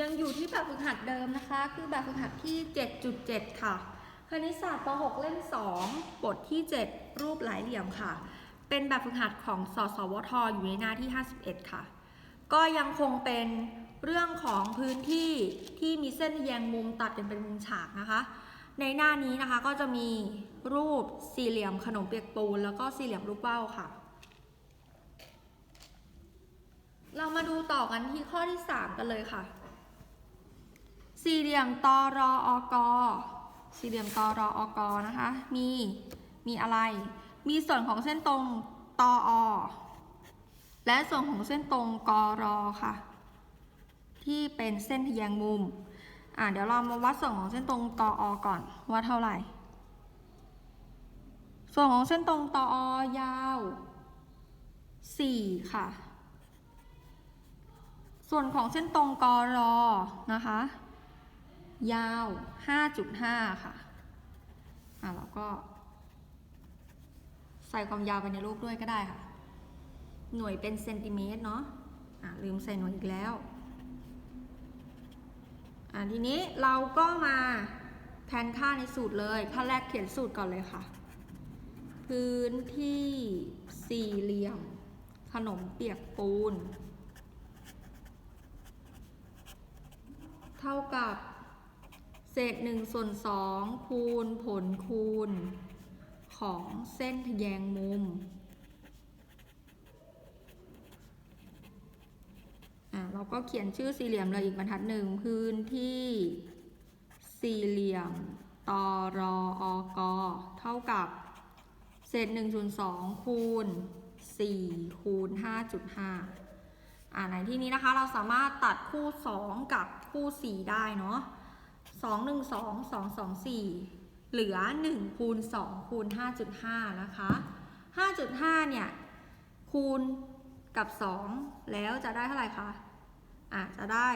ยังอยู่ที่แบบฝึกหัดเดิมนะคะ คือแบบฝึกหัดที่ 7.7 ค่ะ คณิตศาสตร์ป .6 เล่ม 2 บทที่ 7 รูปหลายเหลี่ยมค่ะ เป็นแบบฝึกหัดของสสวทอยู่ในหน้าที่ 51 ค่ะ ก็ยังคงเป็นเรื่องของพื้นที่ที่มีเส้นทแยงมุมตัดกันเป็นมุมฉากนะคะ ในหน้านี้นะคะก็จะมีรูปสี่เหลี่ยมขนมเปียกปูน แล้วก็สี่เหลี่ยมลูกเบ้าค่ะเรามาดูต่อกันที่ข้อที่ 3 กันเลยค่ะ สี่เหลี่ยมตอรออกสี่เหลี่ยมตอรออกนะคะ มีมีอะไร มีส่วนของเส้นตรงตออและส่วนของเส้นตรงกรอค่ะ ที่เป็นเส้นทแยงมุม อะเดี๋ยวเรามาวัดส่วนของเส้นตรงตออก่อนว่าเท่าไหร่ ส่วนของเส้นตรงตออยาว 4 ค่ะ ส่วนของเส้นตรงกรอนะคะ ยาว 5.5 ค่ะ อะเราก็ ใส่ความยาวไปในรูปด้วยก็ได้ค่ะ หน่วยเป็นเซนติเมตรเนาะ อะลืมใส่หน่วยอีกแล้ว อะทีนี้เราก็มาแทนค่าในสูตรเลยขั้นแรกเขียนสูตรก่อนเลยค่ะ พื้นที่สี่เหลี่ยม ขนมเปียกปูน เท่ากับ เศษหนึ่งส่วนสองคูณผลคูณ ของเส้นทแยงมุมอะเราก็เขียนชื่อสี่เหลี่ยมเลยอีกบรรทัดหนึ่งพื้นที่สี่เหลี่ยมตอรออกเท่ากับ เศษ1ส่วน2คูณ4คูณ5.5อ่าในที่นี้นะคะเราสามารถตัดคู่2กับคู่4ได้เนาะ 2 1 2 2 2 4 เหลือ1คูณ2คูณ5.5 นะคะ 5.5 เนี่ย คูณกับ 2 แล้วจะได้เท่าไหร่คะอะจะได้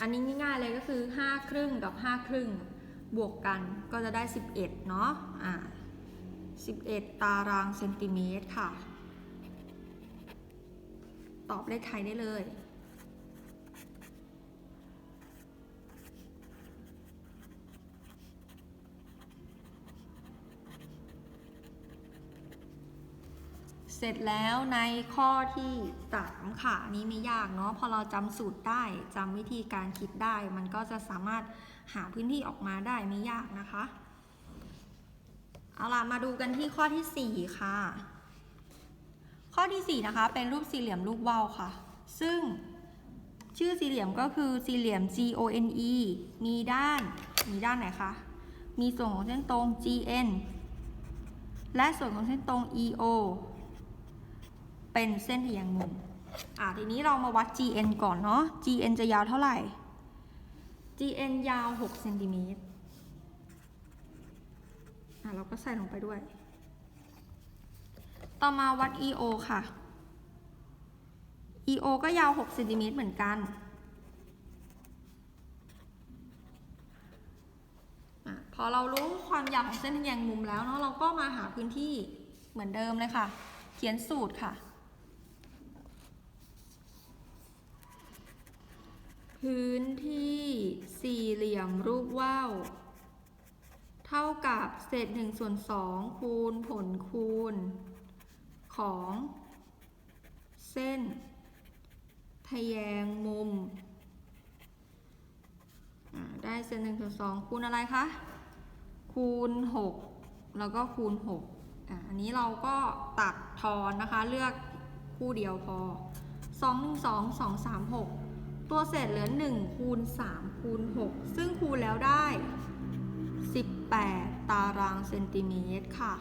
อันนี้ง่ายๆเลยก็คือ 5 ครึ่งกับ 5 ครึ่ง บวกกันก็จะได้ 11 เนาะอะ11 ตารางเซนติเมตรค่ะ ตอบเลขไทยได้เลย เสร็จแล้วในข้อที่ 3 ค่ะนนี้ไม่ยากเนาะพอเราจำสูตรได้จำวิธีการคิดได้ มันก็จะสามารถหาพื้นที่ออกมาได้ไม่ยากนะคะ เอาล่ะ มาดูกันที่ข้อที่ 4 ค่ะ ข้อที่ 4 นะคะ เป็นรูปสี่เหลี่ยมลูกว่าวค่ะ ซึ่งชื่อสี่เหลี่ยมก็คือสี่เหลี่ยม GONE มีด้าน มีด้านไหนคะ มีส่วนของเส้นตรง GN และส่วนของเส้นตรง EO เป็นเส้นทะแยงมุม อ่าทีนี้เรามาวัด GN ก่อนเนาะ GN จะยาวเท่าไหร่ GN ยาว6เซนติเมตรอะเราก็ใส่ลงไปด้วย ต่อมาวัด EO ค่ะ EO ก็ยาว6เซนติเมตรเหมือนกันอะพอเรารู้ความยาวของเส้นทะแยงมุมแล้วเนาะ เราก็มาหาพื้นที่เหมือนเดิมเลยค่ะ เขียนสูตรค่ะ พื้นที่สี่เหลี่ยมรูปว่าวเท่ากับเศษหนึ่งส่วนสองคูณผลคูณ ของเส้น ทแยงมุม ได้เศษหนึ่งส่วนสองคูณอะไรคะ คูณ 6 แล้วก็คูณ 6 อันนี้เราก็ตัดทอนนะคะ เลือกคู่เดียวพอ 2 1 2 2 3 6 ตัวเศษเหลือหนึ่งคูณสามคูณหกซึ่งคูณแล้วได้ 18 ตารางเซนติเมตรค่ะ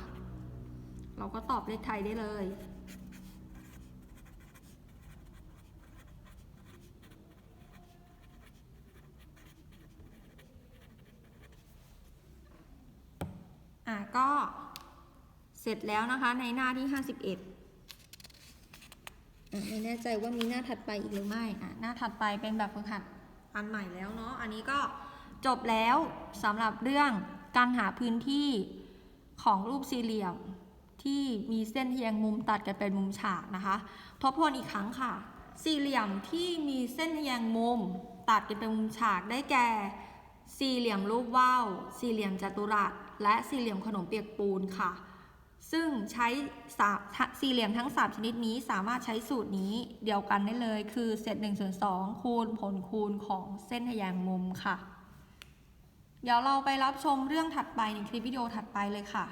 เราก็ตอบเลขไทยได้เลยอะก็เสร็จแล้วนะคะในหน้าที่ 51อะ ไม่แน่ใจว่ามีหน้าถัดไปอีกหรือไม่อะหน้าถัดไปเป็นแบบฝึกหัดอันใหม่แล้วเนาะอันนี้ก็จบแล้วสำหรับเรื่องการหาพื้นที่ของรูปสี่เหลี่ยมที่มีเส้นทะแยงมุมตัดกันเป็นมุมฉากนะคะ ทบทวนอีกครั้งค่ะ สี่เหลี่ยมที่มีเส้นทะแยงมุมตัดกันเป็นมุมฉากได้แก่ สี่เหลี่ยมรูปว่าวสี่เหลี่ยมจัตุรัสและสี่เหลี่ยมขนมเปียกปูนค่ะ ซึ่งใช้สามสี่เหลี่ยมทั้ง 3 ชนิดนี้สามารถใช้สูตรนี้เดียวกันได้เลย คือเศษ1ส่วน2คูณผลคูณของเส้นทแยงมุมค่ะ เดี๋ยวเราไปรับชมเรื่องถัดไปในคลิปวิดีโอถัดไปเลยค่ะ